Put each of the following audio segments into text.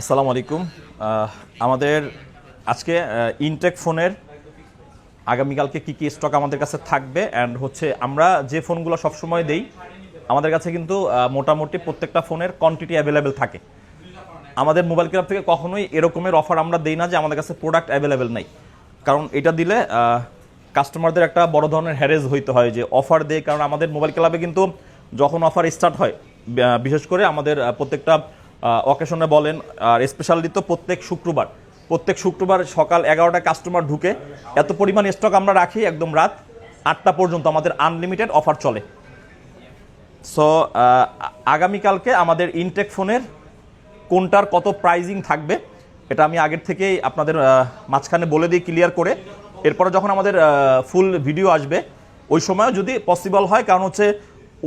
আসসালামু আলাইকুম। আমাদের আজকে ইনটেক ফোনের আগামীকালকে কি কি স্টক আমাদের কাছে থাকবে অ্যান্ড হচ্ছে আমরা যে ফোনগুলো সবসময় দেই, আমাদের কাছে কিন্তু মোটামুটি প্রত্যেকটা ফোনের কোয়ান্টিটি অ্যাভেলেবেল থাকে। আমাদের মোবাইল ক্লাব থেকে কখনোই এরকমের অফার আমরা দেই না যে আমাদের কাছে প্রোডাক্ট অ্যাভেলেবেল নেই। কারণ এটা দিলে কাস্টমারদের একটা বড় ধরনের হ্যারেজ হইতে হয় যে অফার দেয় কারণ আমাদের মোবাইল ক্লাবে কিন্তু যখন অফার স্টার্ট হয় বিশেষ করে আমাদের প্রত্যেকটা অকেশনে বলেন, আর স্পেশালি তো প্রত্যেক শুক্রবার। প্রত্যেক শুক্রবার সকাল এগারোটা কাস্টমার ঢুকে, এত পরিমাণ স্টক আমরা রাখি একদম রাত আটটা পর্যন্ত, আমাদের আনলিমিটেড অফার চলে। সো আগামীকালকে আমাদের ইনটেক ফোনের কোনটার কত প্রাইজিং থাকবে, এটা আমি আগের থেকেই আপনাদের মাঝখানে বলে দিই ক্লিয়ার করে। এরপরে যখন আমাদের ফুল ভিডিও আসবে, ওই সময়ও যদি পসিবল হয়, কারণ হচ্ছে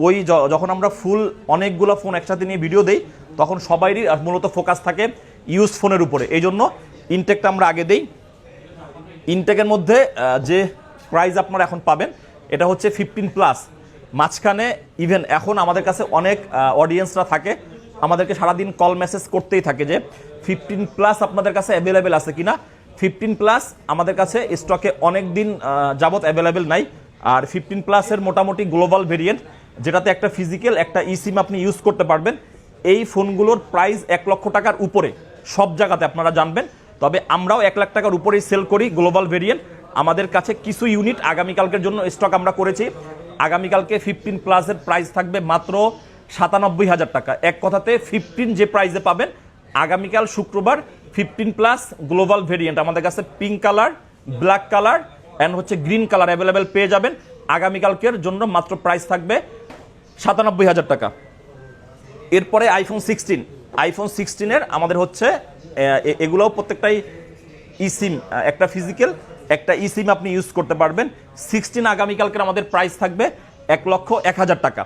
ওই যখন আমরা ফুল অনেকগুলো ফোন একসাথে নিয়ে ভিডিও দেই তখন সবারই আহ, মূলত ফোকাস থাকে ইউজ ফোনের উপরে। এই জন্য ইনটেকটা আমরা আগে দেই। ইনটেকের মধ্যে যে প্রাইস আপনারা এখন পাবেন এটা হচ্ছে ফিফটিন প্লাস মাঝখানে ইভেন এখন আমাদের কাছে অনেক অডিয়েন্সরা থাকে। আমাদেরকে সারাদিন কল মেসেজ করতেই থাকে যে ফিফটিন প্লাস আপনাদের কাছে অ্যাভেলেবেল আছে কিনা। ফিফটিন প্লাস আমাদের কাছে স্টকে অনেক দিন যাবত অ্যাভেলেবেল নাই। আর ফিফটিন প্লাসের মোটামুটি গ্লোবাল ভেরিয়েন্ট যেটাতে একটা ফিজিক্যাল একটা ই সিম আপনি ইউজ করতে পারবেন। এই ফোনগুলোর প্রাইস এক লক্ষ টাকার উপরে। সব জায়গাতে আপনারা জানবেন। তবে আমরাও এক লাখ টাকার উপরেই সেল করি গ্লোবাল ভেরিয়েন্ট। আমাদের কাছে কিছু ইউনিট আগামীকালকের জন্য স্টক আমরা করেছি। আগামীকালকে ফিফটিন প্লাসের প্রাইস থাকবে মাত্র সাতানব্বই হাজার টাকা। এক কথাতে ফিফটিন যে প্রাইসে পাবেন, আগামীকাল শুক্রবার ফিফটিন প্লাস গ্লোবাল ভেরিয়েন্ট আমাদের কাছে pink colour black colour and হচ্ছে গ্রিন কালার অ্যাভেলেবেল পেয়ে যাবেন। আগামীকালকের জন্য মাত্র প্রাইস থাকবে সাতানব্বই হাজার টাকা। এরপরে আইফোন সিক্সটিন আইফোন সিক্সটিনের আমাদের হচ্ছে এগুলোও প্রত্যেকটাই ই সিম একটা ফিজিক্যাল একটা ই সিম আপনি ইউজ করতে পারবেন। সিক্সটিন আগামীকালকের আমাদের প্রাইস থাকবে এক লক্ষ এক হাজার টাকা।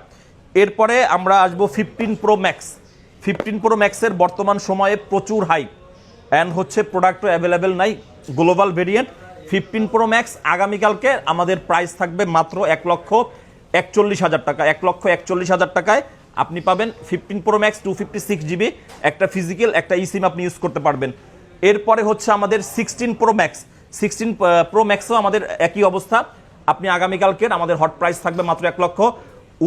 এরপরে আমরা আসব fifteen pro max fifteen pro ম্যাক্সের বর্তমান সময়ে প্রচুর হাই অ্যান্ড হচ্ছে প্রোডাক্টও অ্যাভেলেবেল নাই global variant fifteen pro max আগামীকালকে আমাদের প্রাইস থাকবে মাত্র এক লক্ষ একচল্লিশ হাজার টাকা। এক লক্ষ একচল্লিশ হাজার টাকায় আপনি পাবেন fifteen pro max two fifty six GB একটা ফিজিক্যাল একটা ইসিম আপনি ইউজ করতে পারবেন। এরপরে হচ্ছে আমাদের sixteen pro max sixteen pro ম্যাক্সও আমাদের একই অবস্থা। আপনি আগামীকালকের আমাদের হট প্রাইস থাকবে মাত্র এক লক্ষ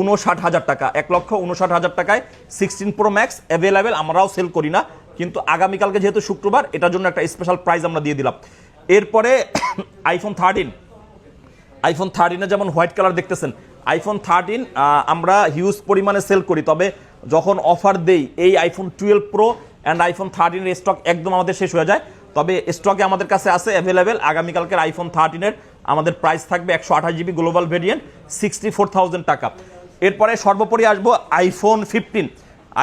উনষাট হাজার টাকা। এক লক্ষ উনষাট হাজার টাকায় সিক্সটিন প্রো ম্যাক্স অ্যাভেলেবেল আমরাও সেল করি না। কিন্তু আগামীকালকে যেহেতু শুক্রবার, এটার জন্য একটা স্পেশাল প্রাইস আমরা দিয়ে দিলাম। এরপরে আইফোন থার্টিন আইফোন থার্টিনে যেমন হোয়াইট কালার দেখতেছেন আইফোন থার্টিন আমরা হিউজ পরিমাণে সেল করি। তবে যখন অফার দেই, এই iPhone twelve pro and iPhone থার্টিনের stock একদম আমাদের শেষ হয়ে যায়। তবে স্টকে আমাদের কাছে আছে অ্যাভেলেবেল আগামীকালকের আইফোন থার্টিনের আমাদের প্রাইস থাকবে একশো আঠাশ GB global variant sixty four thousand টাকা। এরপরে সর্বোপরি আসব আইফোন ফিফটিন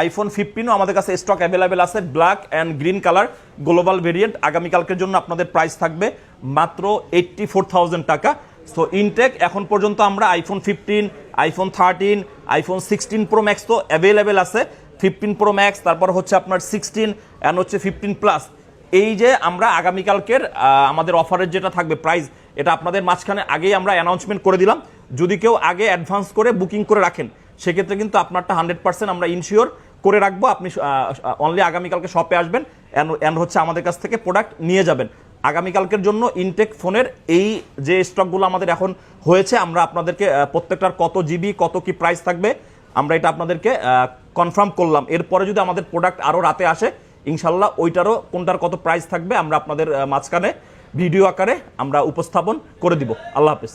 আইফোন ফিফটিনও আমাদের কাছে স্টক অ্যাভেলেবেল আছে black and green colour global variant আগামীকালকের জন্য আপনাদের প্রাইস থাকবে মাত্র এইট্টি ফোর থাউজেন্ড টাকা। সো ইনটেক এখন পর্যন্ত আমরা iPhone fifteen iPhone thirteen iPhone sixteen pro max তো অ্যাভেলেবেল আছে। ফিফটিন প্রো ম্যাক্স তারপর হচ্ছে আপনার সিক্সটিন অ্যান্ড হচ্ছে ফিফটিন প্লাস এই যে আমরা আগামীকালকের আমাদের অফারের যেটা থাকবে প্রাইস এটা আপনাদের মাঝখানে আগেই আমরা অ্যানাউন্সমেন্ট করে দিলাম। যদি কেউ আগে অ্যাডভান্স করে বুকিং করে রাখেন, সেক্ষেত্রে কিন্তু আপনারটা হান্ড্রেড পার্সেন্ট আমরা ইনশিওর করে রাখব। আপনি অনলি আগামীকালকে শপে আসবেন অ্যান্ড হচ্ছে আমাদের কাছ থেকে প্রোডাক্ট নিয়ে যাবেন। আগামীকালকের জন্য ইনটেক ফোনের এই যে স্টকগুলো আমাদের এখন হয়েছে, আমরা আপনাদেরকে প্রত্যেকটার কত জিবি, কত কি প্রাইস থাকবে, আমরা এটা আপনাদেরকে কনফার্ম করলাম। এরপরে যদি আমাদের প্রোডাক্ট আরও রাতে আসে, ইনশাল্লাহ ওইটারও কোনটার কত প্রাইস থাকবে, আমরা আপনাদের মাঝখানে ভিডিও আকারে আমরা উপস্থাপন করে দিব। আল্লাহ হাফেজ।